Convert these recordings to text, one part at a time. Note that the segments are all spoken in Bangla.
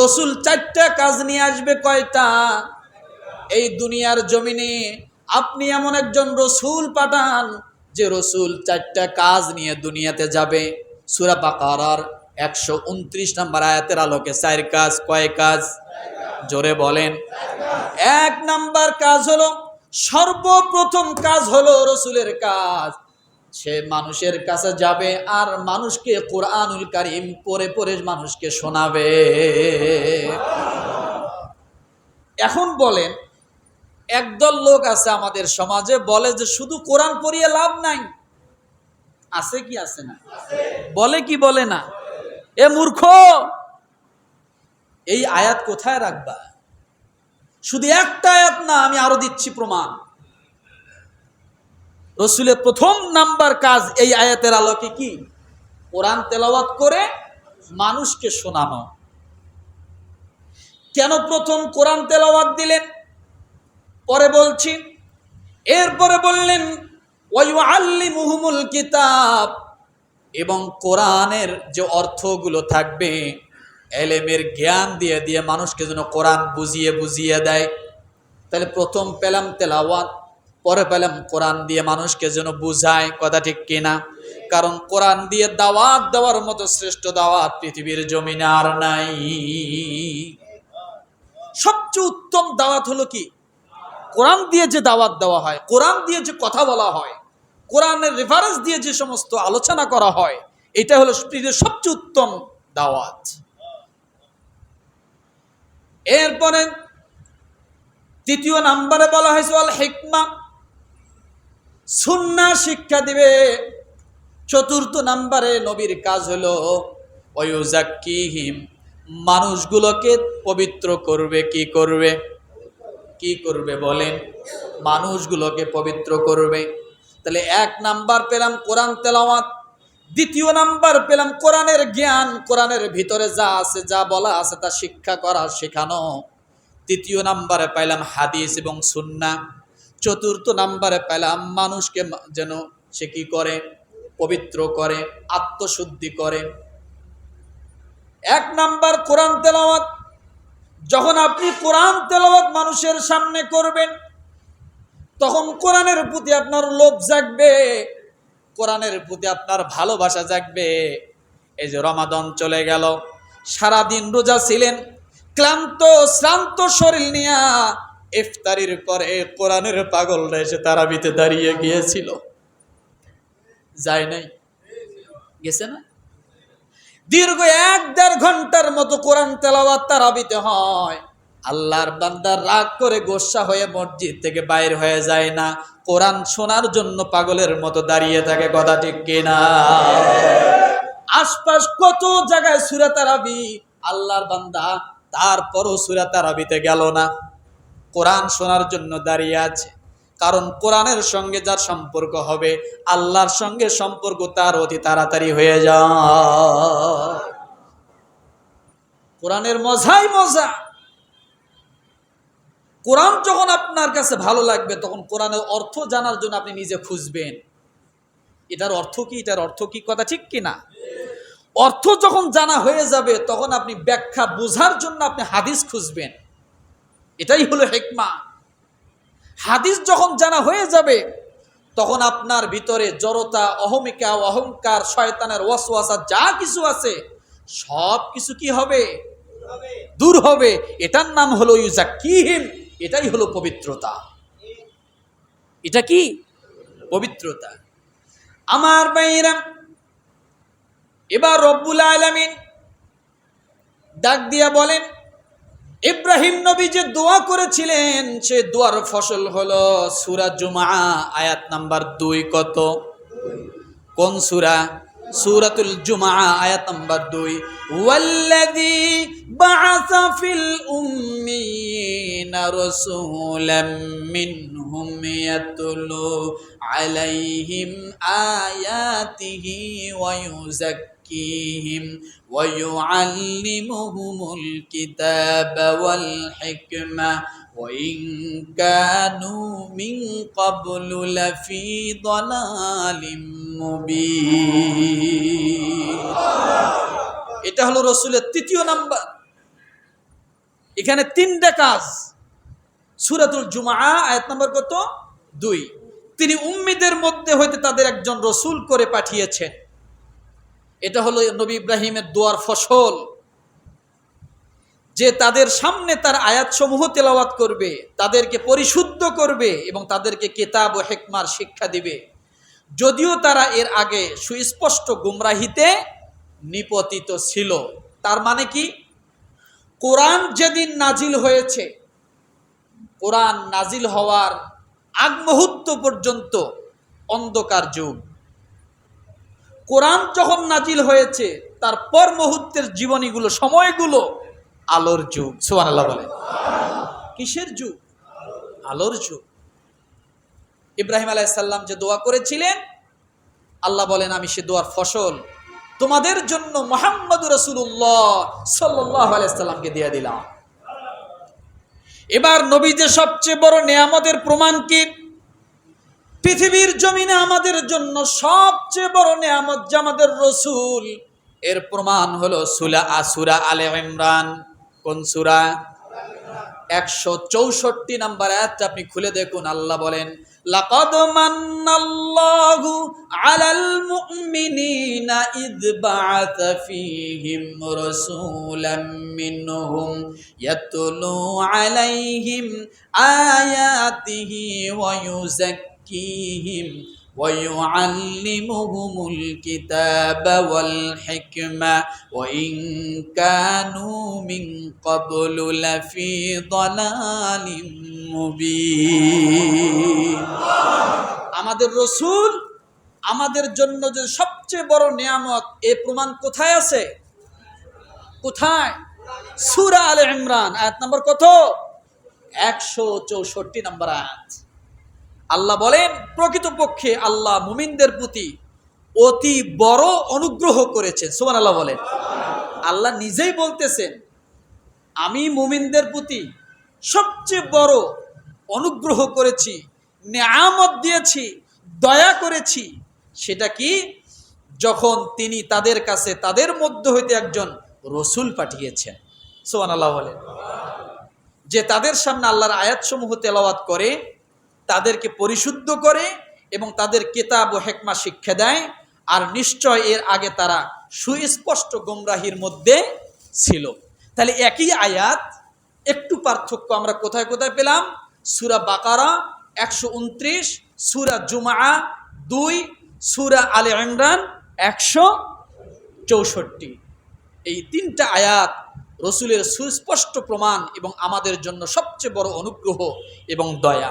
রসুল চারটা কাজ নিয়ে আসবে কয়টা? এই দুনিয়ার জমিনে আপনি এমন একজন রসুল পাঠান যে রসুল চারটা কাজ নিয়ে দুনিয়াতে যাবে। সুরা বাকারার একশো উনত্রিশ নম্বর আয়াতের আলোকে চার কাজ, কয় কাজ? জোরে বলেন। এক নাম্বার কাজ হলো সর্বপ্রথম কাজ হলো রসুলের কাজ। সে মানুষের কাছে যাবে আর মানুষকে কোরআনুল কারিম পড়ে পরে মানুষকে শোনাবে। এখন বলেন, একদল লোক আছে আমাদের সমাজে বলে যে শুধু কোরআন পড়িয়ে লাভ নাই। আছে কি, আছে না? বলে কি, বলে না? এ মূর্খ! এই আয়াত কোথায় রাখবা? শুধু একটা আয়াত না, আমি আরও দিচ্ছি প্রমাণ। রসুলের প্রথম নাম্বার কাজ এই আয়াতের আলোকে কি? কোরআন তেলাওয়াত করে মানুষকে শোনানো। কেন প্রথম কোরআন তেলাওয়াত দিলেন? পরে বলছি, এরপরে বললেন ওয়াইউআল্লিমুহুমুল কিতাব, এবং কোরআনের যে অর্থগুলো থাকবে, এলেমের জ্ঞান দিয়ে দিয়ে মানুষকে যেন কোরআন বুঝিয়ে বুঝিয়ে দেয়। তাহলে প্রথম পেলাম তেলাওয়াত পরে পেলাম কোরআন দিয়ে মানুষকে যেন বুঝায় কথা ঠিক কিনা। কারণ কোরআন দিয়ে দাওয়াত দেওয়ার মতো শ্রেষ্ঠ দাওয়াত পৃথিবীর জমিনে আর নাই। সবচেয়ে উত্তম দাওয়াত হলো কি? কোরআন দিয়ে যে দাওয়াত দেওয়া হয়, কোরআন দিয়ে যে কথা বলা হয়, কোরআনের রেফারেন্স দিয়ে যে সমস্ত আলোচনা করা হয়, এটা হলো পৃথিবীর সবচেয়ে উত্তম দাওয়াত। এরপরে তৃতীয় নাম্বারে বলা হয়েছে অল হেকমা। সুন্না শিক্ষা দিবে। চতুর্থ নাম্বারে নবীর কাজ হলো ওয়ুজাক্কিহিম মানুষগুলোকে পবিত্র করবে কি করবে? কি করবে বলেন? মানুষগুলোকে পবিত্র করবে। তাহলে এক নাম্বার পেলাম কোরআন তেলাওয়াত, দ্বিতীয় নাম্বার পেলাম কোরআনের জ্ঞান, কোরআনের ভিতরে যা আছে, যা বলা আছে, তা শিক্ষা করা শেখানো। তৃতীয় নাম্বারে পাইলাম হাদিস এবং সুন্না। চতুর্থ নাম্বারে পেলাম, মানুষকে যেন সে কি করে? পবিত্র করে, আত্মশুদ্ধি করে। এক নাম্বার কোরআন তেলাওয়াত, যখন আপনি কোরআন তেলাওয়াত মানুষের সামনে করবেন, তখন কোরআনের প্রতি আপনার লোভ জাগবে, কোরআনের প্রতি আপনার ভালোবাসা জাগবে। এই যে রমাদন চলে গেল, সারাদিন রোজা ছিলেন, ক্লান্ত, শ্রান্ত শরীর নিয়া ইফতারির পরে কোরআনের পাগলরা এসে তারাবিতে দাঁড়িয়ে গিয়েছিল। যায় নাই? গেছে না? দীর্ঘ এক দেড় ঘণ্টার মতো কোরআন তেলাওয়াত তারাবিতে হয়। আল্লাহর বান্দার রাগ করে গোসা হয়ে মসজিদ থেকে বাইর হয়ে যায় না। কোরআন শোনার জন্য পাগলের মতো দাঁড়িয়ে থাকে, কথা ঠিক কিনা? আশপাশ কত জায়গায় সুরা তারাবি? আল্লাহর বান্দা তারপরও সুরা তারাবিতে গেল না। কোরআন শোনার জন্য দাঁড়িয়ে আছে। কারণ কোরআনের সঙ্গে যার সম্পর্ক হবে, আল্লাহর সঙ্গে সম্পর্ক তার অতি তাড়াতাড়ি হয়ে যায়। কোরআনের মজাই মজা। কোরআন যখন আপনার কাছে ভালো লাগবে, তখন কোরআনের অর্থ জানার জন্য আপনি নিজে খুঁজবেন। এটার অর্থ কি? এটার অর্থ কি কথা ঠিক কি না? অর্থ যখন জানা হয়ে যাবে, তখন আপনি ব্যাখ্যা বোঝার জন্য আপনি হাদিস খুঁজবেন। এটাই হলো হেকমা। হাদিস যখন জানা হয়ে যাবে, তখন আপনার ভিতরে জড়তা, অহমিকা, অহংকার, শয়তানের ওয়াসওয়াসা, যা কিছু আছে, সব কিছু কি হবে? দূর হবে। এটার নাম হলো ইউজাকিহিম এটাই হলো পবিত্রতা। এটা কি? পবিত্রতা। আমার বাইরা এবার রব্বুল আলামিন ডাক দিয়া বলেন ইব্রাহিম নবী যে দোয়া করেছিলেন, সে দোয়ার ফসল হলো সুরা জুমা আয়াত নাম্বার দুই কত? কোন সুরা? সুরাতুল জুমা আয়াত নাম্বার দুই। ওয়াল্লাযী বাআসা ফিল উম্মিনা রাসূলাম মিনহুম ইয়াতলু আলাইহিম আয়াতিহি ওয়া يزكيهم ويعلمهم الكتاب والحكمة وإن كانوا من قبل لفي ضلال مبين এটা হলো রসুলের তৃতীয় নাম্বার এখানে তিনটা কাজ সুরাতুল জুমা আয়াত নম্বর কত দুই তিনি উম্মিদের মধ্যে হইতে তাদের একজন রসুল করে পাঠিয়েছেন এটা হলো নবী ইব্রাহিমের দোয়ার ফসল। যে তাদের সামনে তার আয়াতসমূহ তেলাওয়াত করবে, তাদেরকে পরিশুদ্ধ করবে এবং তাদেরকে কেতাব ও হেকমার শিক্ষা দিবে। যদিও তারা এর আগে সুস্পষ্ট গুমরাহিতে নিপতিত ছিল। তার মানে কি? কোরআন যেদিন নাজিল হয়েছে, কোরআন নাজিল হওয়ার আগ মুহূর্ত পর্যন্ত অন্ধকার যুগ। কোরআন যখন নাজিল হয়েছে, তার পর মুহূর্তের জীবনীগুলো, সময়গুলো আলোর যুগ। সোহান আল্লাহ বলেন। কিসের যুগ? আলোর যুগ। ইব্রাহিম আলাইসাল্লাম যে দোয়া করেছিলেন, আল্লাহ বলেন, আমি সে দোয়ার ফসল তোমাদের জন্য মোহাম্মদ রসুল্লাহ সাল্লাহ আলাইসাল্লামকে দিয়ে দিলাম। এবার নবী যে সবচেয়ে বড় নেয়ামতের প্রমাণ কি? পৃথিবীর জমিনে আমাদের জন্য সবচেয়ে বড় নেয়ামত যে আমাদের রসুল, এর প্রমাণ হলো সুলা আসুরা আলে ইমরান। কোন সুরা? একশো চৌষট্টি নাম্বার আয়াতটা আপনি খুলে দেখুন, আল্লাহ বলেন, লাকাদ মান্নাল্লাহু আলাল মুমিনিনা ইদ বাআসা ফীহিম রাসূলাম মিনহুম ইয়াতলু আলাইহিম আয়াতিহি ওয়া ইউযাক্কিহিম ويعلمهم الكتاب والحكمة وإن كانوا من قبل لفي ضلال مبين আমাদের রসুল আমাদের জন্য যে সবচেয়ে বড় নিয়ামত এ প্রমাণ কোথায় আছে কোথায় সুরা আলে ইমরান আয়াত নম্বর কত একশো চৌষট্টি নম্বর আয়াত আল্লাহ বলেন, প্রকৃতপক্ষে আল্লাহ মুমিনদের প্রতি অতি বড় অনুগ্রহ করেছেন। সুমান আল্লাহ বলেন। আল্লাহ নিজেই বলতেছেন, আমি মুমিনদের প্রতি সবচেয়ে বড় অনুগ্রহ করেছি, নেয়ামত দিয়েছি, দয়া করেছি। সেটা কি? যখন তিনি তাদের কাছে, তাদের মধ্য হইতে একজন রসুল পাঠিয়েছেন। সোহান আল্লাহ বলেন। যে তাদের সামনে আল্লাহর আয়াতসমূহ তেলাওয়াত করে তাদেরকে পরিশুদ্ধ করে এবং তাদের কেতাব ও হেকমা শিক্ষা দেয়, আর নিশ্চয় এর আগে তারা সুস্পষ্ট গোমরাহির মধ্যে ছিল। তাহলে একই আয়াত, একটু পার্থক্য আমরা কোথায় কোথায় পেলাম? সুরা বাকারা একশো উনত্রিশ, সুরা জুমা দুই, সুরা আলে ইমরান একশো চৌষট্টি। এই তিনটা আয়াত রসুলের সুস্পষ্ট প্রমাণ এবং আমাদের জন্য সবচেয়ে বড় অনুগ্রহ এবং দয়া।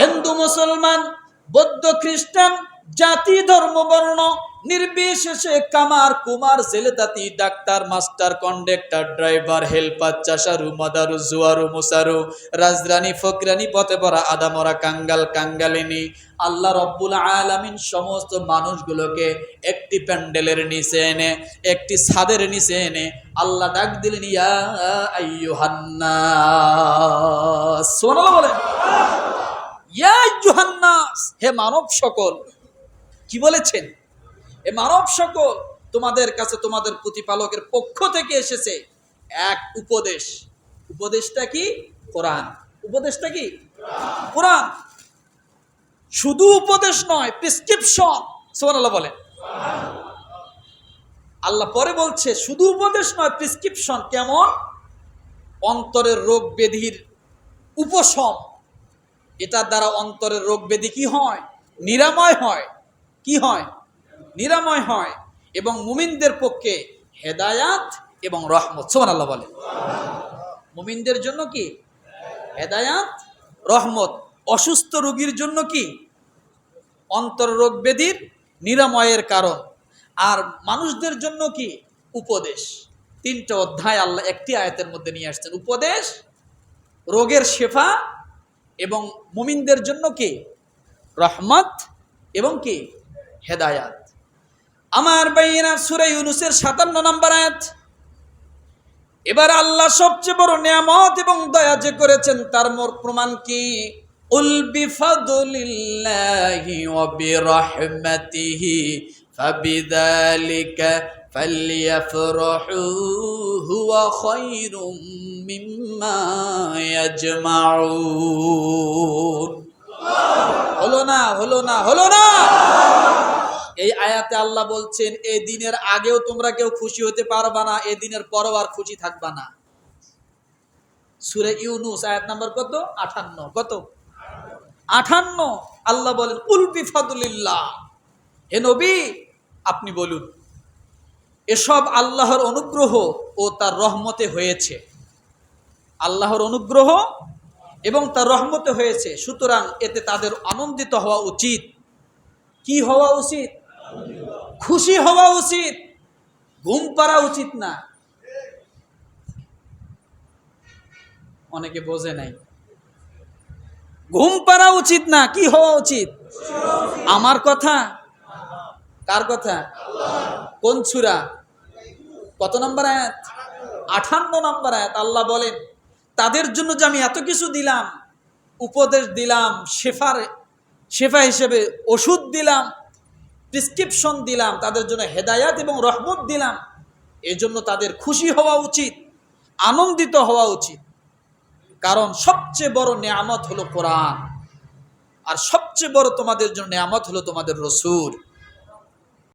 হিন্দু, মুসলমান, বৌদ্ধ, খ্রিস্টান, জাতি, ধর্ম, বর্ণ, নির্বিশেষে কামার, কুমার, জেলেদাতি, doctor, master, conductor, driver, helper, চাষারু, মাদারু, জুয়ারু, মুসারু, রাজরানী, ফকরানি, পথে পড়া, আদামরা, কাঙ্গাল, কাঙ্গালিনী। আল্লাহ রব্বুল আলামিন সমস্ত মানুষগুলোকে একটি প্যান্ডেলের নিচে এনে, একটি ছাদের নিচে এনে আল্লাহ ডাক দিলেন, ইয়া আইয়ুহান্নাস সুবহানাল্লাহ বলেন জুহান্নাস, হে মানব সকল, কি বলেছেন? হে মানব সকল তোমাদের কাছে তোমাদের প্রতিপালকের পক্ষ থেকে এসেছে এক উপদেশ। উপদেশটা কি? কোরআন। উপদেশটা কি? কোরআন। শুধু উপদেশ নয় প্রেসক্রিপশন সুবহানাল্লাহ বলেন। আল্লাহ পরে বলছে, শুধু উপদেশ নয় প্রেসক্রিপশন কেমন? অন্তরের রোগ ব্যাধির উপশম। এটার দ্বারা অন্তরের রোগ ব্যাধি কি হয়? নিরাময় হয়। কি হয়? নিরাময় হয়। এবং মুমিনদের পক্ষে হেদায়াত এবং রহমত। সোমান আল্লাহ বলে মুমিনদের জন্য কি? হেদায়াত, রহমত। অসুস্থ রোগীর জন্য কি? অন্তর রোগ ব্যাধির নিরাময়ের কারণ। আর মানুষদের জন্য কি? উপদেশ। তিনটা অধ্যায় আল্লাহ একটি আয়াতের মধ্যে নিয়ে আসছেন। উপদেশ, রোগের শেফা এবং মুমিনদের জন্য কে? রহমত এবং কে? হেদায়াত। আমার বাইনা সুরে ইউনুসের সাতান্ন নম্বর আয়াত। এবার আল্লাহ সবচেয়ে বড় নিয়ামত এবং দয়া যে করেছেন, তার মোর প্রমাণ কি? উল বিফাদুলিল্লাহি ওয়া বিরহমাতিহি ফাবিযালিকা ফালইয়াফরাহু খায়রুম মিম্মা ইয়াজমাউন। হলো না হলো না হলো না। এই আয়াতে আল্লাহ বলছেন এই দিনের আগেও তোমরা কেউ খুশি হতে পারবা না এই দিনের পরও আর খুশি থাকবা না। সুরে ইউনুস, আয়াত নাম্বার কত? আঠান্ন। কত? আঠান্ন। আল্লাহ বলেন উলবি ফাদুলিল্লাহ হে নবী, আপনি বলুন, এসব আল্লাহর অনুগ্রহ ও তার রহমতে হয়েছে। আল্লাহর অনুগ্রহ এবং তার রহমতে হয়েছে। সুতরাং এতে তাদের আনন্দিত হওয়া উচিত। কি হওয়া উচিত? খুশি হওয়া উচিত। ঘুম পাড়া উচিত না। অনেকে বোঝে নাই। ঘুম পাড়া উচিত না, কি হওয়া উচিত? আমার কথা? কার কথা? কোন ছুরা? কত নম্বর আয়াত? আঠান্ন নম্বর আয়াত, আল্লাহ বলেন তাদের জন্য যে আমি এত কিছু দিলাম, উপদেশ দিলাম, শেফার, শেফা হিসেবে ওষুধ দিলাম প্রেসক্রিপশন দিলাম, তাদের জন্য হেদায়াত এবং রহমত দিলাম, এজন্য তাদের খুশি হওয়া উচিত, আনন্দিত হওয়া উচিত। কারণ সবচেয়ে বড় নেয়ামত হলো কোরআন, আর সবচেয়ে বড় তোমাদের জন্য নেয়ামত হলো তোমাদের রসুল।